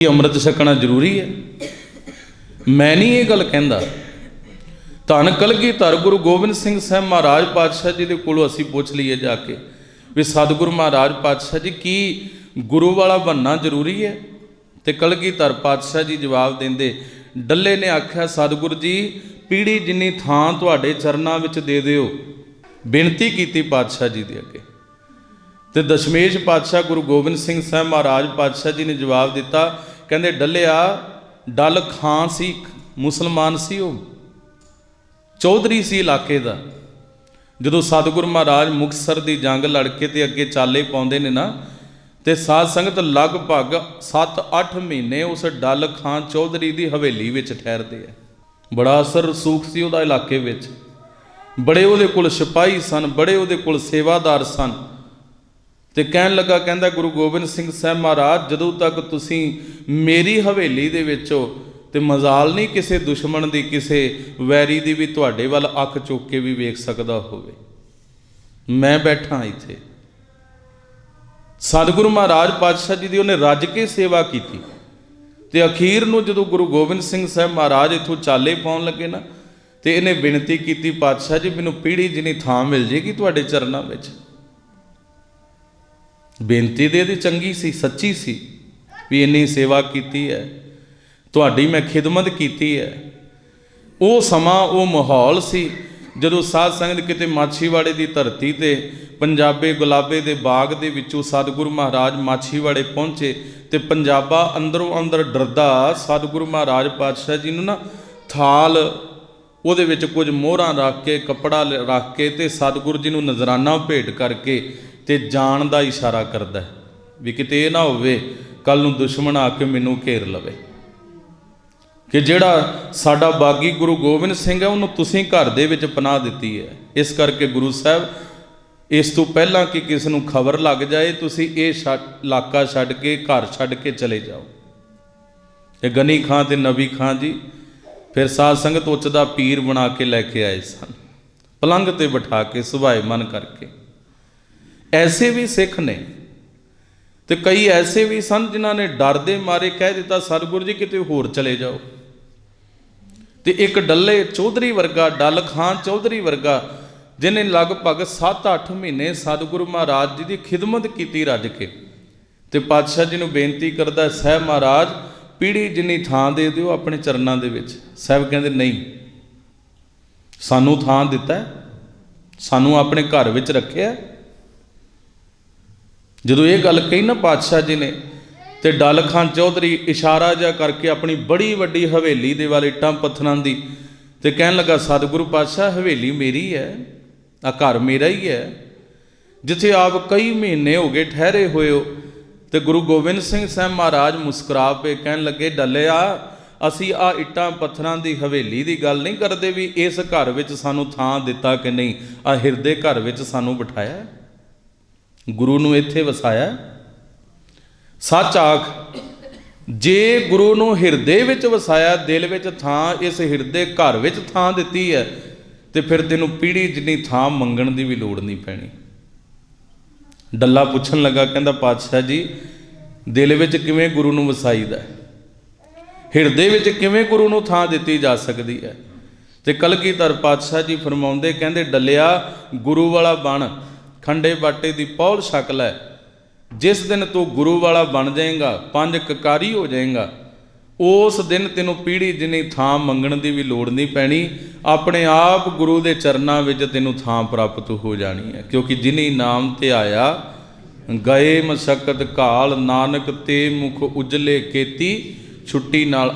ਕੀ ਅੰਮ੍ਰਿਤ ਛਕਣਾ ਜ਼ਰੂਰੀ ਹੈ? ਮੈਂ ਨਹੀਂ ਇਹ ਗੱਲ ਕਹਿੰਦਾ। ਧੰਨ ਕਲਗੀ ਧਰ ਗੁਰੂ ਗੋਬਿੰਦ ਸਿੰਘ ਸਾਹਿਬ ਮਹਾਰਾਜ ਪਾਤਸ਼ਾਹ ਜੀ ਦੇ ਕੋਲੋਂ ਅਸੀਂ ਪੁੱਛ ਲਈਏ ਜਾ ਕੇ ਵੀ ਸਤਿਗੁਰੂ ਮਹਾਰਾਜ ਪਾਤਸ਼ਾਹ ਜੀ ਕੀ ਗੁਰੂ ਵਾਲਾ ਬਣਨਾ ਜ਼ਰੂਰੀ ਹੈ? ਤੇ ਕਲਗੀ ਧਰ ਪਾਤਸ਼ਾਹ ਜੀ ਜਵਾਬ ਦਿੰਦੇ, ਡੱਲੇ ਨੇ ਆਖਿਆ, ਸਤਿਗੁਰੂ ਜੀ, ਪੀੜੀ ਜਿੰਨੀ ਥਾਂ ਤੁਹਾਡੇ ਚਰਨਾਂ ਵਿੱਚ ਦੇ ਦਿਓ। ਬੇਨਤੀ ਕੀਤੀ ਪਾਤਸ਼ਾਹ ਜੀ ਦੇ ਅੱਗੇ। ਤੇ ਦਸ਼ਮੇਸ਼ ਪਾਤਸ਼ਾਹ ਗੁਰੂ ਗੋਬਿੰਦ ਸਿੰਘ ਸਾਹਿਬ ਮਹਾਰਾਜ ਪਾਤਸ਼ਾਹ ਜੀ ਨੇ ਜਵਾਬ ਦਿੱਤਾ ਕਹਿੰਦੇ ਡੱਲਿਆ, ਡਲ ਖਾਂ ਸੀ, ਮੁਸਲਮਾਨ ਸੀ ਉਹ। ਚੌਧਰੀ ਸੀ ਇਲਾਕੇ ਦਾ। ਜਦੋਂ ਸਤਿਗੁਰ ਮਹਾਰਾਜ ਮੁਕਤਸਰ ਦੀ ਜੰਗ ਲੜ ਕੇ ਤੇ ਅੱਗੇ ਚਾਲੇ ਪਾਉਂਦੇ ਨੇ ਨਾ, ਤੇ ਸਾਧ ਸੰਗਤ ਲਗਭਗ 7-8 ਮਹੀਨੇ ਉਸ ਡਲ ਖਾਂ ਚੌਧਰੀ ਦੀ ਹਵੇਲੀ ਵਿੱਚ ਠਹਿਰਦੇ ਆ। ਬੜਾ ਅਸਰ ਰਸੂਖ ਸੀ ਉਹਦਾ ਇਲਾਕੇ ਵਿੱਚ। ਬੜੇ ਉਹਦੇ ਕੋਲ ਸਿਪਾਹੀ ਸਨ, ਬੜੇ ਉਹਦੇ ਕੋਲ ਸੇਵਾਦਾਰ ਸਨ। ਤੇ ਕਹਿਣ ਲੱਗਾ, ਕਹਿੰਦਾ, ਗੁਰੂ ਗੋਬਿੰਦ ਸਿੰਘ ਸਾਹਿਬ ਮਹਾਰਾਜ, ਜਦੋਂ ਤੱਕ ਤੁਸੀਂ ਮੇਰੀ ਹਵੇਲੀ ਦੇ ਵਿੱਚ ਹੋ ਤੇ ਮਜ਼ਾਲ ਨਹੀਂ ਕਿਸੇ ਦੁਸ਼ਮਣ ਦੀ, ਕਿਸੇ ਵੈਰੀ ਦੀ ਵੀ ਤੁਹਾਡੇ ਵੱਲ ਅੱਖ ਚੁੱਕ ਕੇ ਵੀ ਵੇਖ ਸਕਦਾ ਹੋਵੇ, ਮੈਂ ਬੈਠਾ ਇੱਥੇ। ਸਤਿਗੁਰੂ ਮਹਾਰਾਜ ਪਾਤਸ਼ਾਹ ਜੀ ਦੀ ਉਹਨੇ ਰੱਜ ਕੇ ਸੇਵਾ ਕੀਤੀ ਤੇ ਅਖੀਰ ਨੂੰ ਜਦੋਂ ਗੁਰੂ ਗੋਬਿੰਦ ਸਿੰਘ ਸਾਹਿਬ ਮਹਾਰਾਜ ਇਥੋਂ ਚਾਲੇ ਪਾਉਣ ਲੱਗੇ ਨਾ, ਤੇ ਇਹਨੇ ਬੇਨਤੀ ਕੀਤੀ, ਪਾਤਸ਼ਾਹ ਜੀ, ਮੈਨੂੰ ਪੀੜੀ ਜਿਨੀ ਥਾਂ ਮਿਲ ਜੇਗੀ ਤੁਹਾਡੇ ਚਰਨਾਂ ਵਿੱਚ। ਬੇਨਤੀ ਦੇ ਇਹਦੀ ਚੰਗੀ ਸੀ, ਸੱਚੀ ਸੀ ਵੀ ਇੰਨੀ ਸੇਵਾ ਕੀਤੀ ਹੈ, ਤੁਹਾਡੀ ਮੈਂ ਖਿਦਮਤ ਕੀਤੀ ਹੈ। ਉਹ ਸਮਾਂ, ਉਹ ਮਾਹੌਲ ਸੀ ਜਦੋਂ ਸਾਧ ਸੰਗਤ ਕਿਤੇ ਮਾਛੀਵਾੜੇ ਦੀ ਧਰਤੀ ਤੇ, ਪੰਜਾਬੇ ਗੁਲਾਬੇ ਦੇ ਬਾਗ ਦੇ ਵਿੱਚੋਂ ਸਤਿਗੁਰੂ ਮਹਾਰਾਜ ਮਾਛੀਵਾੜੇ ਪਹੁੰਚੇ ਤੇ ਪੰਜਾਬਾ ਅੰਦਰੋਂ ਅੰਦਰ ਡਰਦਾ, ਸਤਿਗੁਰੂ ਮਹਾਰਾਜ ਪਾਤਸ਼ਾਹ ਜੀ ਨੂੰ ਨਾ ਥਾਲ, ਉਹਦੇ ਵਿੱਚ ਕੁਝ ਮੋਹਰਾਂ ਰੱਖ ਕੇ, ਕੱਪੜਾ ਲ- ਰੱਖ ਕੇ ਤੇ ਸਤਿਗੁਰੂ ਜੀ ਨੂੰ ਨਜ਼ਰਾਨਾ ਭੇਟ ਕਰਕੇ ਤੇ ਜਾਣ ਦਾ ਇਸ਼ਾਰਾ ਕਰਦਾ ਹੈ ਵੀ ਕਿਤੇ ਇਹ ਨਾ ਹੋਵੇ ਕੱਲ ਨੂੰ ਦੁਸ਼ਮਣ ਆ ਕੇ ਮੈਨੂੰ ਘੇਰ ਲਵੇ। ਕਿ ਜਿਹੜਾ ਸਾਡਾ ਬਾਗੀ ਗੁਰੂ ਗੋਬਿੰਦ ਸਿੰਘ ਹੈ, ਉਹਨੂੰ ਤੁਸੀਂ ਘਰ ਦੇ ਵਿੱਚ ਪਨਾਹ ਦਿੱਤੀ ਹੈ। ਇਸ ਕਰਕੇ ਗੁਰੂ ਸਾਹਿਬ, ਇਸ ਤੋਂ ਪਹਿਲਾਂ ਕਿ ਕਿਸ ਨੂੰ ਖਬਰ ਲੱਗ ਜਾਏ, ਤੁਸੀਂ ਇਹ ਛੱਡ- ਇਲਾਕਾ ਛੱਡ ਕੇ, ਘਰ ਛੱਡ ਕੇ ਚਲੇ ਜਾਓ। ਤੇ ਗਨੀ ਖਾਂ ਤੇ ਨਬੀ ਖਾਂ ਜੀ, ਫਿਰ ਸਾਧ ਸੰਗਤ ਉੱਚ ਦਾ ਪੀਰ ਬਣਾ ਕੇ ਲੈ ਕੇ ਆਏ ਸਨ। ਪਲੰਗ ਤੇ ਬਿਠਾ ਕੇ ਸੁਭਾਏ ਮਨ ਕਰਕੇ। ਐਸੇ ਵੀ ਸਿੱਖ ਨੇ ਤੇ ਕਈ ਐਸੇ ਵੀ ਸਨ ਜਿਨ੍ਹਾਂ ਨੇ ਡਰ ਦੇ ਮਾਰੇ ਕਹਿ ਦਿੱਤਾ, ਸਤਿਗੁਰੂ ਜੀ, ਕਿਤੇ ਹੋਰ ਚਲੇ ਜਾਓ। ਤੇ ਇੱਕ ਡੱਲੇ ਚੌਧਰੀ ਵਰਗਾ, ਡੱਲ ਖਾਨ ਚੌਧਰੀ ਵਰਗਾ ਜਿਨੇ ਲਗਭਗ 7-8 ਮਹੀਨੇ ਸਤਿਗੁਰੂ ਮਹਾਰਾਜ ਜੀ ਦੀ ਖਿਦਮਤ ਕੀਤੀ ਰੱਜ ਕੇ ਤੇ ਪਾਤਸ਼ਾਹ ਜੀ ਨੂੰ ਬੇਨਤੀ ਕਰਦਾ, ਸਹਿਬ ਮਹਾਰਾਜ, ਪੀੜੀ ਜਿੰਨੀ ਥਾਂ ਦੇ ਦਿਓ ਆਪਣੇ ਚਰਨਾਂ ਦੇ ਵਿੱਚ। ਸਾਹਿਬ ਕਹਿੰਦੇ, ਨਹੀਂ, ਸਾਨੂੰ ਥਾਂ ਦਿੱਤਾ ਸਾਨੂੰ ਆਪਣੇ ਘਰ ਵਿੱਚ ਰੱਖਿਆ ਜਦੋਂ ਇਹ ਗੱਲ ਕਹੀ ਨਾ ਪਾਤਸ਼ਾਹ ਜੀ ਨੇ, ਤੇ ਡਲ ਖਾਨ ਚੌਧਰੀ ਇਸ਼ਾਰਾ ਜਿਹਾ ਕਰਕੇ ਆਪਣੀ ਬੜੀ ਵੱਡੀ ਹਵੇਲੀ ਦੇ ਵੱਲ ਇੱਟਾਂ ਪੱਥਰਾਂ ਦੀ ਤੇ ਕਹਿਣ ਲੱਗਾ, ਸਤਿਗੁਰੂ ਪਾਤਸ਼ਾਹ, ਹਵੇਲੀ ਮੇਰੀ ਹੈ ਆ ਘਰ ਮੇਰਾ ਹੀ ਹੈ। ਜਿੱਥੇ ਆਪ ਕਈ ਮਹੀਨੇ ਹੋ ਗਏ ਠਹਿਰੇ ਹੋਏ ਹੋ ਤੇ ਗੁਰੂ ਗੋਬਿੰਦ ਸਿੰਘ ਸਾਹਿਬ ਮਹਾਰਾਜ ਮੁਸਕਰਾ ਪਏ ਕਹਿਣ ਲੱਗੇ, ਡੱਲਿਆ, ਅਸੀਂ ਆ ਇੱਟਾਂ ਪੱਥਰਾਂ ਦੀ ਹਵੇਲੀ ਦੀ ਗੱਲ ਨਹੀਂ ਕਰਦੇ ਵੀ ਇਸ ਘਰ ਵਿੱਚ ਸਾਨੂੰ ਥਾਂ ਦਿੱਤਾ ਕਿ ਨਹੀਂ? ਆ ਹਿਰਦੇ ਘਰ ਵਿੱਚ ਸਾਨੂੰ ਬਿਠਾਇਆ ਗੁਰੂ ਨੂੰ ਇੱਥੇ ਵਸਾਇਆ। ਸੱਚ ਆਖ, ਜੇ ਗੁਰੂ ਨੂੰ ਹਿਰਦੇ ਵਿੱਚ ਵਸਾਇਆ, ਦਿਲ ਵਿੱਚ ਥਾਂ, ਇਸ ਹਿਰਦੇ ਘਰ ਵਿੱਚ ਥਾਂ ਦਿੱਤੀ ਹੈ, ਤੇ ਫਿਰ ਤੈਨੂੰ ਪੀੜੀ ਜਿੰਨੀ ਥਾਂ ਮੰਗਣ ਦੀ ਵੀ ਲੋੜ ਨਹੀਂ ਪੈਣੀ। ਡੱਲਾ ਪੁੱਛਣ ਲੱਗਾ, ਕਹਿੰਦਾ, ਪਾਤਸ਼ਾਹ ਜੀ, ਦਿਲ ਵਿੱਚ ਕਿਵੇਂ ਗੁਰੂ ਨੂੰ ਵਸਾਈਦਾ ਹਿਰਦੇ ਵਿੱਚ ਕਿਵੇਂ ਗੁਰੂ ਨੂੰ ਥਾਂ ਦਿੱਤੀ ਜਾ ਸਕਦੀ ਹੈ? ਤੇ ਕਲਗੀਧਰ ਪਾਤਸ਼ਾਹ ਜੀ ਫਰਮਾਉਂਦੇ, ਕਹਿੰਦੇ, ਡੱਲਿਆ, ਗੁਰੂ ਵਾਲਾ ਬਣ ਖੰਡੇ ਬਾਟੇ ਦੀ ਪੌਲ ਛਕ ਲੈ। ਜਿਸ ਦਿਨ ਤੂੰ ਗੁਰੂ ਵਾਲਾ ਬਣ ਜਾਏਗਾ, ਪੰਜ ਕਕਾਰੀ ਹੋ ਜਾਏਗਾ। ਉਸ ਦਿਨ ਤੈਨੂੰ ਪੀੜੀ ਜਿੰਨੀ ਥਾਂ ਮੰਗਣ ਦੀ ਵੀ ਲੋੜ ਨਹੀਂ ਪੈਣੀ, ਆਪਣੇ ਆਪ ਗੁਰੂ ਦੇ ਚਰਨਾਂ ਵਿੱਚ ਤੈਨੂੰ ਥਾਂ ਪ੍ਰਾਪਤ ਹੋ ਜਾਣੀ ਹੈ। ਕਿਉਂਕਿ ਜਿਨੀ ਨਾਮ ਤੇ ਆਇਆ, ਗਏ ਮਸ਼ਕਤ ਕਾਲ ਨਾਨਕ ਤੇ ਮੁਖ ਉਜਲੇ ਕੀਤੀ ਛੁੱਟੀ ਨਾਲ